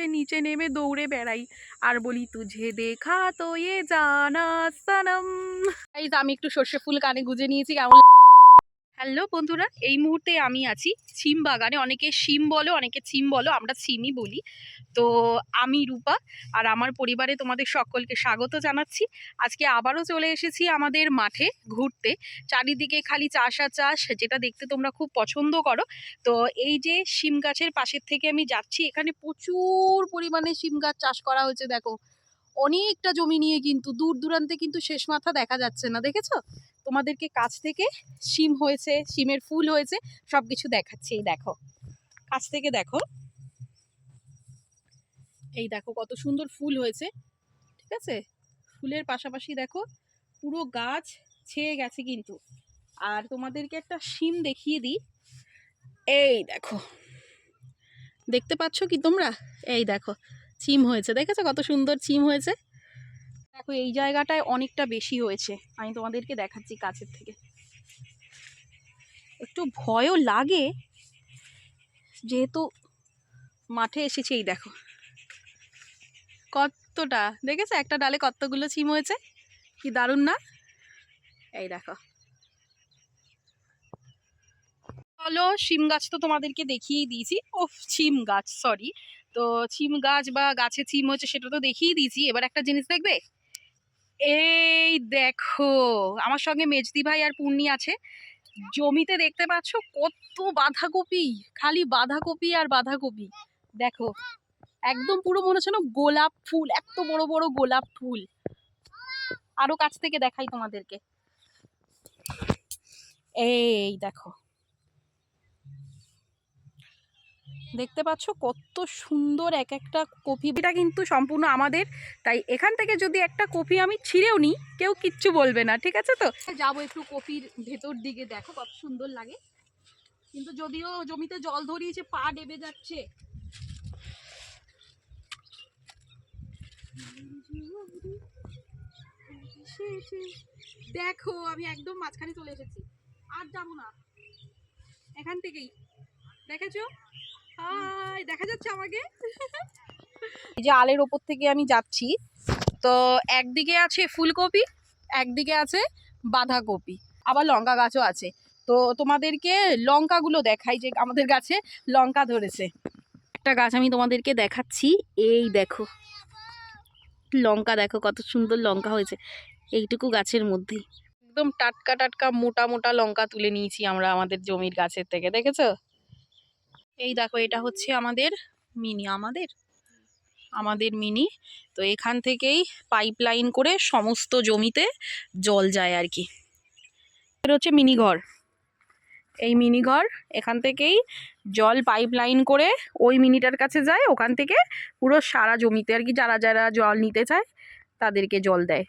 হচ্ছে নিচে নেমে দৌড়ে বেড়াই। আর বলি, তুঝে দেখা তো এ জানা সনম আমি একটু সর্ষে ফুল কানে গুজে নিয়েছি, কেমন হ্যালো বন্ধুরা, এই মুহূর্তে আমি আছি ছিম বাগানে। অনেকে সিম বলো, অনেকে সিম বলো, আমরা সিমই বলি। তো আমি রূপা আর আমার পরিবারে তোমাদের সকলকে স্বাগত জানাচ্ছি। আজকে আবারও চলে এসেছি আমাদের মাঠে ঘুরতে। চারিদিকে খালি চাষ আর চাষ, যেটা দেখতে তোমরা খুব পছন্দ করো। তো এই যে সিম গাছের পাশের থেকে আমি যাচ্ছি, এখানে প্রচুর পরিমাণে সিম গাছ চাষ করা হয়েছে, দেখো। অনেকটা জমি নিয়ে কিন্তু, দূর দূরান্তে কিন্তু শেষ মাথা দেখা যাচ্ছে না, দেখেছ? তোমাদেরকে কাছ থেকে শিম হয়েছে, শিমের ফুল হয়েছে সব কিছু দেখাচ্ছি। এই দেখো, কাছ থেকে দেখো। এই দেখো, কত সুন্দর ফুল হয়েছে, ঠিক আছে? ফুলের পাশাপাশি দেখো, পুরো গাছ ছেয়ে গেছে কিন্তু। আর তোমাদেরকে একটা শিম দেখিয়ে দিই। এই দেখো, দেখতে পাচ্ছ কি তোমরা? এই দেখো চিম হয়েছে, দেখেছ কত সুন্দর চিম হয়েছে? দেখো, এই জায়গাটায় অনেকটা বেশি হয়েছে। আমি তোমাদেরকে দেখাচ্ছি কাছের থেকে। একটু ভয়ও লাগে, যেহেতু মাঠে এসেছি এই দেখো। কতটা, দেখেছ? একটা ডালে কতগুলো ছিম হয়েছে? কি দারুণ না? এই দেখো। চলো, শিম গাছ তো তোমাদেরকে দেখিয়েই দিয়েছি। ও ছিম গাছ সরি তো ছিম গাছ বা গাছে ছিম হচ্ছে সেটা তো দেখিয়ে দিয়েছি। এবার একটা জিনিস দেখবে? এই দেখো, আমার সঙ্গে মেজদি ভাই আর পূর্ণি আছে। জমিতে দেখতে পাচ্ছ কত বাঁধাকপি, খালি বাঁধাকপি আর বাঁধাকপি। দেখো, একদম পুরো মনে হচ্ছে না গোলাপ ফুল, এত বড় বড় গোলাপ ফুল। আরও কাছ থেকে দেখাই তোমাদেরকে। এই দেখো দেখতে পাচ্ছ কত সুন্দর এক একটা কপি এটা কিন্তু সম্পূর্ণ আমাদের তাই এখান থেকে যদি একটা কপি আমি ছিঁড়েও নিই কেউ কিচ্ছু বলবে না ঠিক আছে তো? যাব একটু কপির ভেতর দিকে দেখো কত সুন্দর লাগে। কিন্তু যদিও জমিতে জল ধরিয়েছে পা ডেবে যাচ্ছে। দেখো আমি একদম মাঝখানে চলে এসেছি। আর যাব না। এখান থেকেই। দেখেছ? হাই দেখা যাচ্ছে আমাকে? এই যে আলের ওপর থেকে আমি যাচ্ছি। তো একদিকে আছে ফুলকপি, একদিকে আছে বাঁধাকপি, আবার লঙ্কা গাছও আছে। তো তোমাদেরকে লঙ্কাগুলো দেখাই যে আমাদের গাছে লঙ্কা ধরেছে। একটা গাছ আমি তোমাদেরকে দেখাচ্ছি। এই দেখো। লঙ্কা দেখো, কত সুন্দর লঙ্কা হয়েছে। এইটুকু গাছের মধ্যে। একদম টাটকা টাটকা মোটা মোটা লঙ্কা তুলে নিয়েছি আমরা আমাদের জমির গাছের থেকে, দেখেছ? এই দেখো, এটা হচ্ছে আমাদের মিনি, আমাদের? আমাদের মিনি। তো এখান থেকেই পাইপ লাইন করে সমস্ত জমিতে জল যায় আর কি। এটা হচ্ছে মিনি ঘর। এই মিনি ঘর, এখান থেকেই জল পাইপ লাইন করে ওই মিনিটার কাছে যায়, ওখান থেকে পুরো সারা জমিতে আর কি, যারা যারা জল নিতে চায়, তাদেরকে জল দেয়।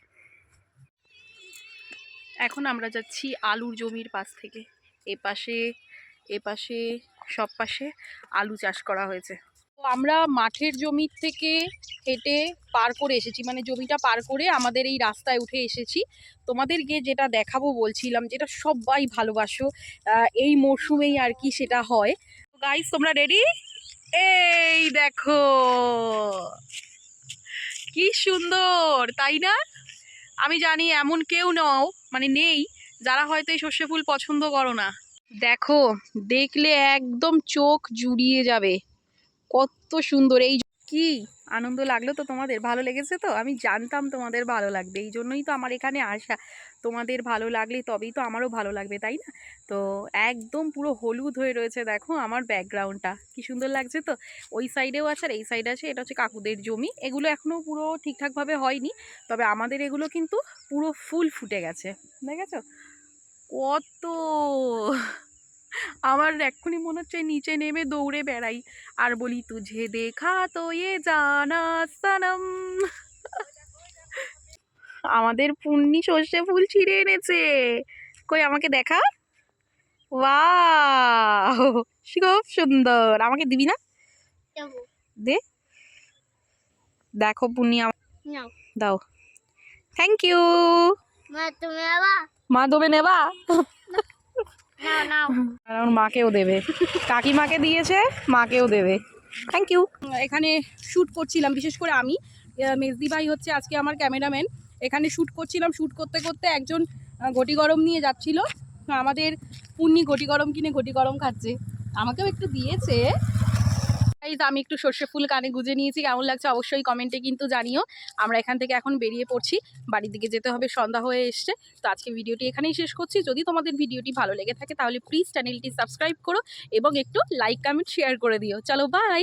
এখন আমরা যাচ্ছি আলুর জমির পাশ থেকে। এ পাশে এ পাশে সব পাশে আলু চাষ করা হয়েছে। তো আমরা মাঠের জমির থেকে হেঁটে পার করে এসেছি। মানে জমিটা পার করে আমাদের এই রাস্তায় উঠে এসেছি। তোমাদেরকে যেটা দেখাবো বলছিলাম, যেটা সবাই ভালোবাসো এই মরশুমেই আর কি সেটা হয়। গাইস তোমরা রেডি এই দেখো, কি সুন্দর, তাই না? আমি জানি এমন কেউ নও মানে নেই, যারা হয়তো এই সর্ষে ফুল পছন্দ করো না। দেখো, দেখলে একদম চোখ জুড়িয়ে যাবে। কত সুন্দর, এই কি আনন্দ লাগল তো তোমাদের? ভালো লেগেছে তো? আমি জানতাম তোমাদের ভালো লাগবে, এই জন্যই তো আমার এখানে আসা। তোমাদের ভালো লাগলে তবেই তো আমারও ভালো লাগবে, তাই না? তো একদম পুরো হলুদ হয়ে রয়েছে, দেখো আমার ব্যাকগ্রাউন্ডটা। কি সুন্দর লাগছে তো? ওই সাইডেও আছে আর এই সাইডে আছে, এটা হচ্ছে কাকুদের জমি। এগুলো এখনও পুরো ঠিকঠাকভাবে হয়নি, তবে আমাদের এগুলো কিন্তু পুরো ফুল ফুটে গেছে, দেখেছ? কত? আমার এক্ষুনি মনে হচ্ছে নিচে নেমে দৌড়ে বেড়াই। আর বলি তুঝে দেখা তো এ জানা সনম। আমাদের পুণ্যি সর্ষে ফুল ছিঁড়ে এনেছে। কই আমাকে দেখা? ওয়াও খুব সুন্দর। আমাকে দিবি না? দে। দেখো পুণ্যি আম- দাও। থ্যাংক ইউ মা তুমি দেবে নেবা? মাকেও দেবে। কাকিমাকে দিয়েছে মাকেও দেবে। থ্যাংক ইউ এখানে শ্যুট করছিলাম বিশেষ করে আমি। মেজদি ভাই হচ্ছে আজকে আমার ক্যামেরাম্যান এখানে শ্যুট করছিলাম শ্যুট করতে করতে একজন ঘটি গরম নিয়ে যাচ্ছিল। আমাদের পুন্নি ঘটি গরম কিনে ঘটি গরম খাচ্ছে। আমাকেও একটু দিয়েছে। তো আমি একটু সর্ষে ফুল কানে গুজে নিয়েছি, কেমন লাগছে অবশ্যই কমেন্টে কিন্তু জানিও। আমরা এখান থেকে এখন বেরিয়ে পড়ছি, বাড়ির দিকে যেতে হবে, সন্ধ্যা হয়ে এসছে। তো আজকে ভিডিওটি এখানেই শেষ করছি। যদি তোমাদের ভিডিওটি ভালো লেগে থাকে, তাহলে প্লিজ চ্যানেলটি সাবস্ক্রাইব করো এবং একটু লাইক কমেন্ট শেয়ার করে দিও। চলো বাই